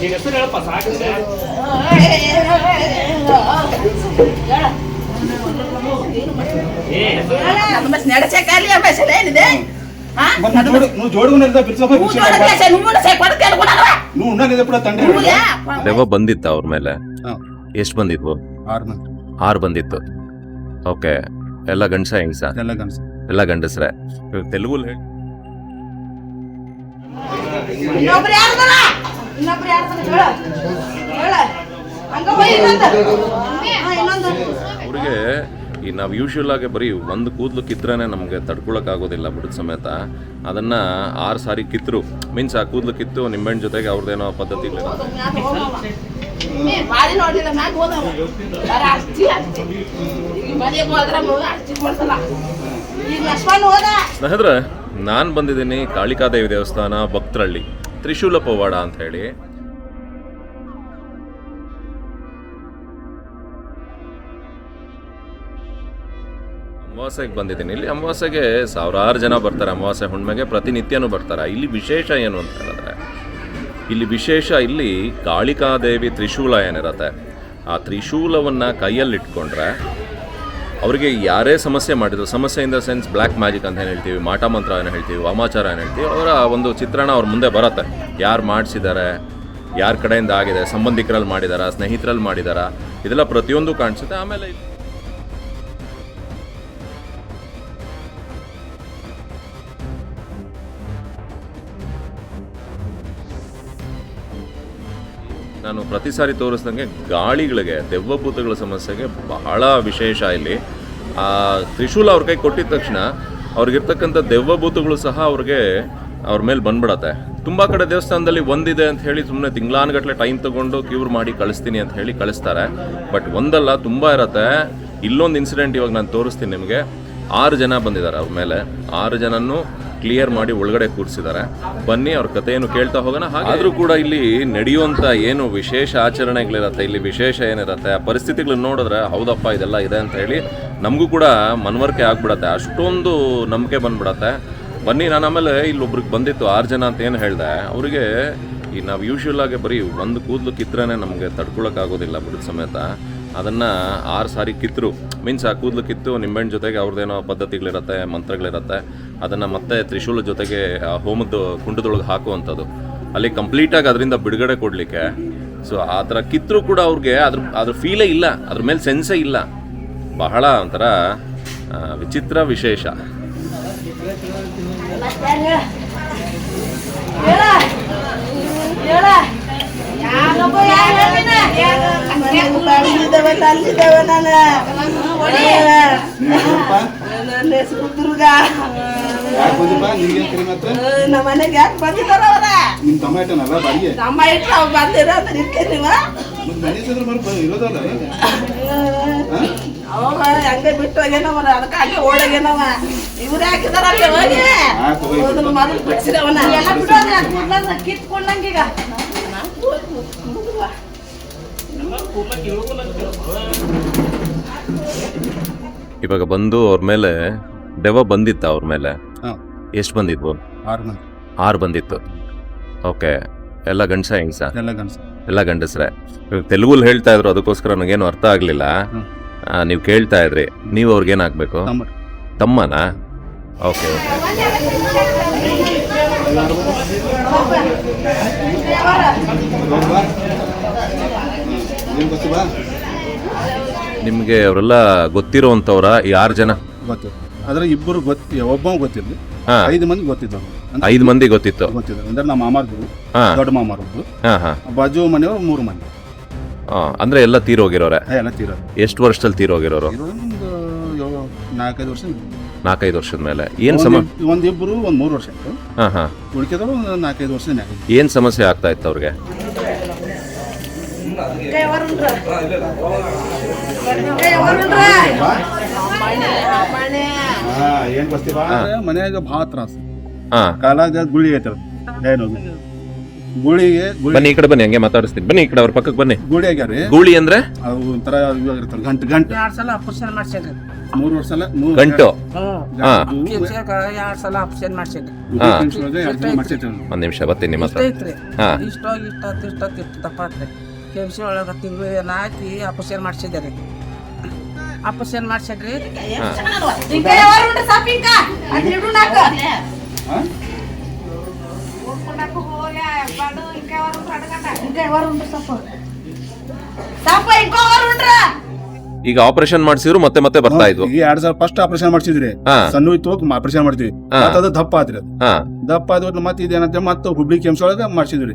ನೀನ್ ಹೆಸರು ಹೇಳಪ್ಪ ಸಾಕು. ನಡಚಕಾಲಿ ಅಭ್ಯಾಸ ಬಂದಿತ್ತ ಅವ್ರ ಮೇಲೆ. ಎಷ್ಟು ಬಂದಿದ್ವು? ಆರು ಬಂದಿತ್ತು. ಓಕೆ ಎಲ್ಲ ಗಂಡಸ ಹೆಂಗಸ ಎಲ್ಲ ಗಂಡಸ್ರೆ. ತೆಲುಗು ಹೇಳಿ ಇನ್ನೊಬ್ರು ಯಾರು ಹೇಳ. ಹೇಳ. ಹಂಗ ಹೋಯ್ ಇನ್ನೊಂದು. ಹಾ, ಇನ್ನೊಂದು. ಅವ್ರಿಗೆ ಈ ನಾವು ಯೂಶುವಲ್ ಆಗಿ ಬರೀ ಒಂದು ಕೂದಲು ಕಿತ್ರನೇ ನಮಗೆ ತಡ್ಕೊಳಕ್ ಆಗೋದಿಲ್ಲ ಬಿಡುದ ಸಮೇತ. ಅದನ್ನ ಆರು ಸಾರಿ ಕಿತ್ತರು ಮೀನ್ಸ್ ಆ ಕೂದಲು ಕಿತ್ತು ನಿಂಬೆಣ್ಣ ಜೊತೆಗೆ ಅವ್ರದ್ದೇನೋ ಪದ್ಧತಿ ಬಾರಿ ನೋಡ್ಲಿಲ್ಲ ನಾನು ಹೋದವ ಬರ ಅಷ್ಟಿ ಅಷ್ಟಿ ಈಗ ಮನೆಗೆ ಹೋದ್ರ ಮಗ ಅಷ್ಟಿ ಕೊಡ್ಸಲ್ಲ. ಈಗ ಲಕ್ಷ್ಮಣ್ ಹೋದ. ಸ್ನೇಹಿತರೆ ನಾನು ಬಂದಿದ್ದೀನಿ ಕಾಳಿಕಾದೇವಿ ದೇವಸ್ಥಾನ ಭಕ್ತರಳ್ಳಿ. ತ್ರಿಶೂಲ ಪವಾಡ ಅಂತ ಹೇಳಿ. ಅಮಾವಾಸ್ಯೆಗೆ ಬಂದಿದ್ದೀನಿ. ಇಲ್ಲಿ ಅಮಾವಾಸ್ಯೆಗೆ ಸಾವಿರಾರು ಜನ ಬರ್ತಾರೆ. ಅಮಾವಾಸ್ಯೆ ಹುಣ್ಣಿಮೆಗೆ ಪ್ರತಿನಿತ್ಯನೂ ಬರ್ತಾರೆ. ಇಲ್ಲಿ ವಿಶೇಷ ಏನು ಅಂತ ಹೇಳಿದ್ರೆ, ಇಲ್ಲಿ ವಿಶೇಷ ಇಲ್ಲಿ ಕಾಳಿಕಾದೇವಿ ತ್ರಿಶೂಲ ಏನಿರುತ್ತೆ, ಆ ತ್ರಿಶೂಲವನ್ನು ಕೈಯಲ್ಲಿಟ್ಕೊಂಡ್ರೆ ಅವರಿಗೆ ಯಾರೇ ಸಮಸ್ಯೆ ಮಾಡಿದ್ರು ಸಮಸ್ಯೆ in the sense black magic ಅಂತ ಏನು ಹೇಳ್ತೀವಿ, ಮಾಟ ಮಂತ್ರ ಏನು ಹೇಳ್ತೀವಿ, ವಾಮಾಚಾರ ಏನು ಹೇಳ್ತೀವಿ, ಅವರ ಒಂದು ಚಿತ್ರಣ ಅವ್ರ ಮುಂದೆ ಬರುತ್ತೆ. ಯಾರು ಮಾಡಿಸಿದ್ದಾರೆ ಯಾರ ಕಡೆಯಿಂದ ಆಗಿದೆ, ಸಂಬಂಧಿಕರಲ್ಲಿ ಮಾಡಿದಾರ, ಸ್ನೇಹಿತರಲ್ಲಿ ಮಾಡಿದಾರ, ಇದೆಲ್ಲ ಪ್ರತಿಯೊಂದು ಕಾಣಿಸುತ್ತೆ, ಆಮೇಲೆ ನಾನು ಪ್ರತಿ ಸಾರಿ ತೋರಿಸ್ದಂಗೆ ಗಾಳಿಗಳಿಗೆ, ದೆವ್ವಭೂತಗಳ ಸಮಸ್ಯೆಗೆ ಬಹಳ ವಿಶೇಷ ಇಲ್ಲಿ. ಆ, ತ್ರಿಶೂಲ ಅವ್ರ ಕೈ ಕೊಟ್ಟಿದ ತಕ್ಷಣ ಅವ್ರಿಗಿರ್ತಕ್ಕಂಥ ದೆವ್ವಭೂತಗಳು ಸಹ ಅವ್ರಿಗೆ ಅವ್ರ ಮೇಲೆ ಬಂದ್ಬಿಡತ್ತೆ. ತುಂಬ ಕಡೆ ದೇವಸ್ಥಾನದಲ್ಲಿ ಒಂದಿದೆ ಅಂತ ಹೇಳಿ ಸುಮ್ಮನೆ ತಿಂಗ್ಳಾನ್ಗಟ್ಲೆ ಟೈಮ್ ತಗೊಂಡು ಕ್ಯೂರ್ ಮಾಡಿ ಕಳಿಸ್ತೀನಿ ಅಂತ ಹೇಳಿ ಕಳಿಸ್ತಾರೆ. ಬಟ್ ಒಂದಲ್ಲ, ತುಂಬ ಇರತ್ತೆ. ಇಲ್ಲೊಂದು ಇನ್ಸಿಡೆಂಟ್ ಇವಾಗ ನಾನು ತೋರಿಸ್ತೀನಿ ನಿಮಗೆ. ಆರು ಜನ ಬಂದಿದ್ದಾರೆ ಅವ್ರ ಮೇಲೆ. ಆರು ಜನನ್ನು ಕ್ಲಿಯರ್ ಮಾಡಿ ಒಳಗಡೆ ಕೂರಿಸಿದ್ದಾರೆ. ಬನ್ನಿ, ಅವ್ರ ಕಥೆಯನ್ನು ಕೇಳ್ತಾ ಹೋಗೋಣ. ಆದರೂ ಕೂಡ ಇಲ್ಲಿ ನಡೆಯುವಂಥ ಏನು ವಿಶೇಷ ಆಚರಣೆಗಳಿರತ್ತೆ, ಇಲ್ಲಿ ವಿಶೇಷ ಏನಿರುತ್ತೆ, ಆ ಪರಿಸ್ಥಿತಿಗಳನ್ನ ನೋಡಿದ್ರೆ ಹೌದಪ್ಪ, ಇದೆಲ್ಲ ಇದೆ ಅಂತ ಹೇಳಿ ನಮಗೂ ಕೂಡ ಮನವರಿಕೆ ಆಗ್ಬಿಡತ್ತೆ. ಅಷ್ಟೊಂದು ನಂಬಿಕೆ ಬಂದ್ಬಿಡತ್ತೆ. ಬನ್ನಿ, ನಾನು ಆಮೇಲೆ ಇಲ್ಲೊಬ್ರಿಗೆ ಬಂದಿತ್ತು, ಆರು ಜನ ಅಂತ ಏನು ಹೇಳಿದೆ, ಅವರಿಗೆ ಈ ನಾವು ಯೂಶ್ವಲ್ ಆಗಿ ಬರೀ ಒಂದು ಕೂದಲು ಕಿತ್ರೇನೆ ನಮಗೆ ತಡ್ಕೊಳಕ್ಕಾಗೋದಿಲ್ಲ ಬಿಡದ ಸಮೇತ. ಅದನ್ನು ಆರು ಸಾರಿ ಕಿತ್ತರು ಮೀನ್ಸ್ ಆ ಕೂದಲು ಕಿತ್ತು ನಿಂಬೆಣ್ಣ ಜೊತೆಗೆ ಅವ್ರದ್ದೇನೋ ಪದ್ಧತಿಗಳಿರುತ್ತೆ, ಮಂತ್ರಗಳಿರುತ್ತೆ. ಅದನ್ನು ಮತ್ತೆ ತ್ರಿಶೂಲ ಜೊತೆಗೆ, ಆ ಹೋಮದ ಕುಂಡದೊಳಗೆ ಹಾಕುವಂಥದ್ದು. ಅಲ್ಲಿ ಕಂಪ್ಲೀಟಾಗಿ ಅದರಿಂದ ಬಿಡುಗಡೆ ಕೊಡಲಿಕ್ಕೆ. ಸೊ ಆ ಥರ ಕಿತ್ತರೂ ಕೂಡ ಅವ್ರಿಗೆ ಅದ್ರ ಅದ್ರ ಫೀಲೇ ಇಲ್ಲ. ಅದ್ರ ಮೇಲೆ ಸೆನ್ಸೇ ಇಲ್ಲ. ಬಹಳ ಒಂಥರ ವಿಚಿತ್ರ ವಿಶೇಷ. ಹೇಳ. ಅಲ್ಲಿದ್ದವ ಅಲ್ಲಿದ್ದವ ನಾನು ನನ್ನ ಹೆಸರು ನಮ್ಮ ಮನೆಗೆ ಯಾಕೆ ಬಂದಿದ್ದಾರ ಅವ್ರ ನಿಮ್ ತಮ್ಮ ಇಟ್ಟನಲ್ಲ ಬಾಡಿಗೆ ನಮ್ಮ ಇಟ್ಟು ಅವಾಗ ಹಂಗೆ ಬಿಟ್ಟು ಹೋಗ್ಯಾನವ ಅದಕ್ಕೆ ಇವ್ರು ಹಾಕಿದಾರ ಅಲ್ಲಿ ಹೋಗಿ ಬಿಡಿಸಿದವನ ಎಲ್ಲ ಕಿತ್ಕೊಂಡಂಗೀಗ ಇವಾಗ ಬಂದು ಅವ್ರ ಮೇಲೆ ಡೆವ ಬಂದಿತ್ತ ಅವ್ರ ಮೇಲೆ. ಎಷ್ಟು ಬಂದಿದ್ವು? ಆರು ಮಂದಿ ಆರು ಬಂದಿತ್ತು. ಓಕೆ. ಎಲ್ಲ ಗಂಡಸ ಹೆಂಗ್ ಎಲ್ಲ ಗಂಡಸ. ಎಲ್ಲ ಗಂಡಸ್ರೆ. ಇವಾಗ ತೆಲುಗುಲ್ ಹೇಳ್ತಾ ಇದ್ರು ಅದಕ್ಕೋಸ್ಕರ ನನಗೇನು ಅರ್ಥ ಆಗಲಿಲ್ಲ. ನೀವು ಕೇಳ್ತಾ ಇದ್ರಿ. ನೀವು ಅವ್ರಿಗೇನಾಗಬೇಕು ತಮ್ಮ. ತಮ್ಮನಾ? Okay okay. ನಿಮಗೆ ಅವರೆಲ್ಲ ಗೊತ್ತಿರೋವಂಥವ್ರ ಯಾರು ಜನ? ಗೊತ್ತು. ಆದ್ರೆ ಇಬ್ಬರು ಗೊತ್ತಿ ಒಬ್ಬ ಗೊತ್ತಿದ್ವಿ ಹಾ. ಐದು ಮಂದಿ ಗೊತ್ತಿದ್ರು ಐದು ಮಂದಿ ಗೊತ್ತಿತ್ತು. ಗೊತ್ತಿದ್ರು ಅಂದ್ರೆ ನಮ್ಮ ಮಾಮಾರ್ದು. ಹಾ. ದೊಡ್ಡ ಮಾಮಾರದ್ದು ಹಾ ಹಾ. ಬಾಜು ಮನೆಯವರು ಮೂರು ಮಂದಿ. ಅಂದ್ರೆ ಎಲ್ಲ ತೀರೋಗಿರೋರೆ ಹಾ, ಎಲ್ಲ ತೀರೋದು ಎಷ್ಟು ವರ್ಷದಲ್ಲಿ ತೀರೋಗಿರೋರು ಯೋ- ನಾಲ್ಕೈದು ವರ್ಷ ನಾಲ್ಕೈದು ವರ್ಷದ ಮೇಲೆ. ಏನು ಸಮಸ್ಯೆ ಒಂದಿಬ್ಬರು ಒಂದಿಬ್ರು ಒಂದ್ ಮೂರು ವರ್ಷ ಆಯ್ತು. ಹಾ ಹಾ. ಉಳಿಕೆದವರು ಒಂದು ನಾಲ್ಕೈದು ವರ್ಷ ಏನು ಸಮಸ್ಯೆ ಆಗ್ತಾ ಇತ್ತು ಅವ್ರಿಗೆ ಕೈ ವರುಣ್ರ ಕೈ ವರುಣ್ರ ಮನೆ ಮನೆ ಹಾ ಏನ್ ಬರ್ತೀವ ಮನ್ಯಾಗ ಭಾಳ ತ್ರಾಸ. ಹಾ. ಕಾಲಾಗ ಗುಳಿ ಏನು ಗೂಳಿಗೆ ಗೂಳಿ ಬನ್ನಿ ಈ ಕಡೆ ಬನ್ನಿ ಹಂಗೆ ಮಾತಾಡಿಸ್ತೀನಿ. ಬನ್ನಿ ಈ ಕಡೆ ಅವ್ರ ಪಕ್ಕಕ್ಕೆ ಬನ್ನಿ. ಗೂಳಿ ಆಗ್ಯಾರಿ ಗೂಳಿ ಅಂದ್ರೆ? ಅವು ಒಂಥರ ಇವಾಗಿರ್ತಾರೆ ಗಂಟು ಗಂಟು. ಎರಡು ಸಲ ಆಪರೇಷನ್ ಮಾಡ್ಸ್ಯಾರ ಮೂರು ವರ್ಷ ಸಲ ಮೂರು ಗಂಟು? ಎರಡು ಸಲ ಆಪರೇಷನ್ ಮಾಡ್ಸ್ಯಾರ ಒಂದ್ ನಿಮಿಷ ಬರ್ತೀನಿ ನಿಮ್ಮ ಇಷ್ಟ ಹತ್ರ ಇಷ್ಟ ಇಷ್ಟ ಇಷ್ಟ ಇಷ್ಟ ನಾಲ್ಕು ಒಳಗೆ ತಿಂಗಳು ಎಲ್ಲ ಹಾಕಿ ಆಪರೇಷನ್ ಮಾಡಿಸಿದ್ದಾರೆ? ಆಪರೇಷನ್ ಮಾಡಿಸಿದ್ರಿ? ಈಗ ಆಪರೇಷನ್ ಮಾಡಿಸಿದ್ರು ಮತ್ತೆ ಮತ್ತೆ ಬರ್ತಾ ಇದ್ವು. ಈ ಎರಡ್ ಸಾವಿರ ಫಸ್ಟ್ ಆಪರೇಷನ್ ಮಾಡ್ಸಿದ್ರಿ. ಸಣ್ಣ ಇತ್ತು ಆಪರೇಷನ್ ಮಾಡ್ತೀವಿ. ಅದು ದಪ್ಪ ಆತ್ರಿ ಹಾ. ದಪ್ಪ ಆದ್ರೆ ಮತ್ತೆ ಇದೇನಂತ ಮತ್ತೆ ಹುಬ್ಳಿ ಕೆಮ್ಸ್ ಒಳಗ ಮಾಡ್ಸಿದ್ರಿ.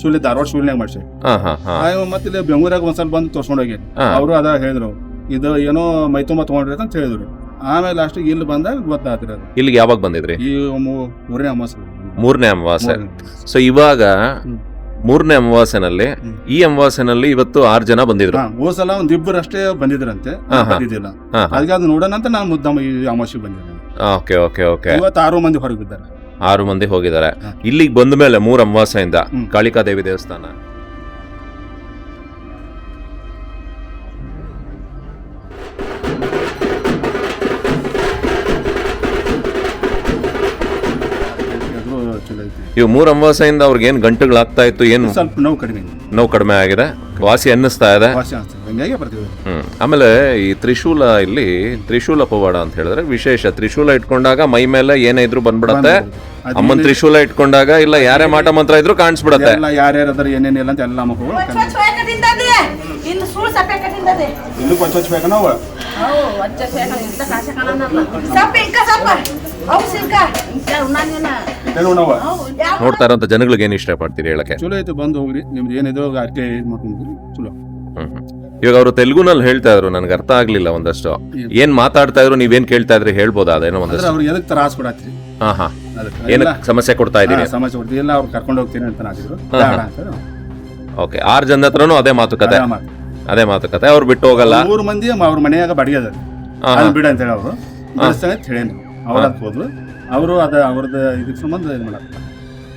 ಸುಳ್ಳಿ ಧಾರವಾಡ ಸುಳ್ಳಿನಾಗ ಮಾಡ್ಸಿ. ಮತ್ತೆ ಇಲ್ಲಿ ಬೆಂಗಳೂರಾಗ ಒಂದ್ಸಲ ಬಂದು ತೋರ್ಸ್ಕೊಂಡು ಹೋಗಿ. ಅವರು ಅದ ಹೇಳಿದ್ರು. ಇದು ಏನೋ ಮೈ ತುಂಬ ತಗೊಂಡ್ರಿ ಅಂತ ಹೇಳಿದ್ರು. ಆಮೇಲೆ ಲಾಸ್ಟ್ ಇಲ್ಲಿ ಬಂದಾಗ ಗೊತ್ತಾಗ್ತಿರ ಇಲ್ಲಿ ಇಲ್ಲಿಗೆ ಯಾವಾಗ ಬಂದಿದ್ರಿ? ಈ ಮೂರನೇ ಅಮಾಸ ಮೂರನೇ ಅಮಾವಾಸ್ಯೆ. ಸೊ ಇವಾಗ ಮೂರನೇ ಅಮಾವಾಸ್ಯನಲ್ಲಿ ಈ ಅಮಾವಾಸ್ಯನಲ್ಲಿ ಇವತ್ತು ಆರ್ ಜನ ಬಂದಿದ್ರು. ಹಾ ಹೋದ್ ಸಲ ಒಂದ್ ಇಬ್ಬರು ಅಷ್ಟೇ ಬಂದಿದ್ರಂತೆ. ಬಂದಿದ್ದಿಲ್ಲ. ಅದಕ್ಕೆ ಅದು ನೋಡೋಣ ಅಂತ ನಾನು ಮುದ್ದಮ್ಮ ಈ ಅಮಾವಾಸ್ಯೆ ಬಂದಿದ್ದೆ ಓಕೆ ಓಕೆ ಓಕೆ. ಇವತ್ತು ಆರು ಮಂದಿ ಹೊರಗೆ ಬಿದ್ದಾರೆ. ಆರು ಮಂದಿ ಹೋಗಿದ್ದಾರೆ. ಇಲ್ಲಿಗೆ ಬಂದ ಮೇಲೆ ಮೂರ್ ಅಮಾವಾಸ್ಯೆಯಿಂದ ಕಾಳಿಕಾ ದೇವಿ ದೇವಸ್ಥಾನ. ಇವ್ ಮೂರು ಅಮಾವಾಸ್ಯೆಯಿಂದ ಅವ್ರಿಗೆ ಏನ್ ಗಂಟುಗಳಾಗ್ತಾ ಇತ್ತು ಏನು? ಸ್ವಲ್ಪ ನೋವು ಕಡಿಮೆ ನೋವು ಕಡಿಮೆ ಆಗಿದೆ. ವಾಸಿ ಅನ್ನಿಸ್ತಾ ಇದೆ. ವಾಸಿ ಅನ್ಸ್ತದೆ ಹಂಗಾಗಿ ಬರ್ತೀವಿ. ಹ್ಮ್. ಆಮೇಲೆ ಈ ತ್ರಿಶೂಲ ಇಲ್ಲಿ ತ್ರಿಶೂಲ ಪವಾಡ ಅಂತ ಹೇಳಿದ್ರೆ ವಿಶೇಷ. ತ್ರಿಶೂಲ ಇಟ್ಕೊಂಡಾಗ ಮೈ ಮೇಲೆ ಏನೇ ಇದ್ರು ಬಂದ್ಬಿಡತ್ತೆ. ಅಮ್ಮನ್ ತ್ರಿಶೂಲ ಇಟ್ಕೊಂಡಾಗ ಇಲ್ಲ ಯಾರೇ ಮಾಟ ಮಂತ್ರ ಇದ್ರು ಕಾಣಿಸ್ಬಿಡತ್ತೆ. ಎಲ್ಲ ಯಾರ್ಯಾರ ಅದರ ಏನೇನಿಲ್ಲ ಅಂತ ಎಲ್ಲ ಮಕ್ಕಳು ಇನ್ನು ನೋಡ್ತಾ ಇರೋಂಥ ಜನಗಳಿಗೆ ಏನು ಇಷ್ಟಪಡ್ತೀರಿ ಹೇಳಕ್ಕೆ? ಚಲೋ ಐತೆ ಬಂದು ಹೋಗ್ರಿ. ನಿಮ್ದು ಏನಿದ್ರು ಅರ್ಕೆ ಇದು ಮಾಡ್ಕೊಂಡು ಚಲೋ. ಇವಾಗ ಅವರು ತೆಲುಗುನಲ್ಲಿ ಹೇಳ್ತಾ ಇದ್ರು ನನ್ಗೆ ಅರ್ಥ ಆಗ್ಲಿಲ್ಲ ಒಂದಷ್ಟು. ಏನ್? ಮಾತಾಡ್ತಾ ಇದ್ರು ನೀವೇನ್ ಕೇಳ್ತಾ ಇದ್ದರೆ ಹೇಳ್ಬೋದಾ? ಅದೇನೋ ಒಂದಷ್ಟು. ಅವ್ರಿಗೆ ಎದಕ್ಕೆ ತ್ರಾಸ್ ಕೊಡತ್ತೀರಿ? ಹಾಂ ಹಾಂ ಏನಕ್ಕೆ ಸಮಸ್ಯೆ ಕೊಡ್ತಾ ಇದ್ದೀನಿ ಹಾ, ಸಮಸ್ಯೆ ಕೊಡ್ತೀವಿ ಎಲ್ಲ ಅವ್ರು ಕರ್ಕೊಂಡು ಹೋಗ್ತೀನಿ ಅಂತ ನಾಚಿದ್ರು ಹಾ, ಬೇಡ ಹಾ. ಅಂತ ಓಕೆ ಆರ್ ಜನ ಹತ್ರನೂ ಅದೇ ಮಾತುಕತೆ ಅದೇ ಮಾತು. ಅದೇ ಮಾತುಕತೆ ಅವ್ರು ಬಿಟ್ಟು ಹೋಗಲ್ಲ ಮೂರು ಮಂದಿ ಅವ್ರ ಮನೆಯಾಗ ಬಾಡಿಗೆ ಅದ ಹಾ, ಹಾ. ಅದನ್ನ ಬಿಡ ಅಂತ ಹೇಳಿ ಅವರು ಬಿಡಿಸ್ತಾನೆ ಅಂತ ಹೇಳೇನು ಅವ್ರ ಅಂತ ಹೋದ್ರು ಅವರು ಅದ ಅವ್ರದ್ದು ಇದಕ್ಕೆ ಸಂಬಂಧ ಇದು ಮಾಡ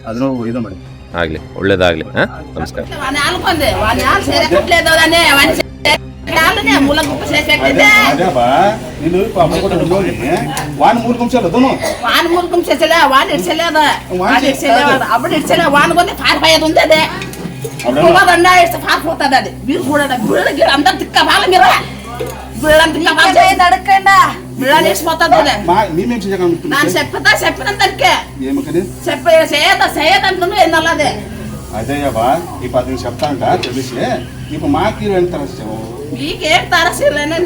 ಅದನ್ನು ಇದು ಮಾಡಿ ಆಗ್ಲಿ ಒಳ್ಳೇದಾಗ್ಲಿ ಹಾ ನಮಸ್ಕಾರ వాని ఆనుకుంది వాని ఆలు చేరకట్లేదు అని వాని వాని మూడు గుంశాలు వాని మూడు గుంశలే వాడు ఇడిచలేదు? వాడు ఇడిచలేదు? అప్పుడు ఇడిచలే వాని కొంత పారిపోయేది ఉంది అదే. పోదండా ఇడిచి పారిపోతుంది అది. మీరు చూడండి బిళ్ళ అందరు తిక్క పాల మీరు బిళ్ళని తిక్క పాలు చేయదు అడగండా బిళ్ళని ఇడిచిపోతుంది నేను చెప్తా చెప్పినంత చెప్పే చేయదా చేయదంటున్నాను ఎన్నలదే అదేయవ్వా ఈ పది నిమిషం చెప్తాంట తెలిసి? ఇప్పుడు మాకు ఎంత తరస్ నీకేం తరసిల్లేనా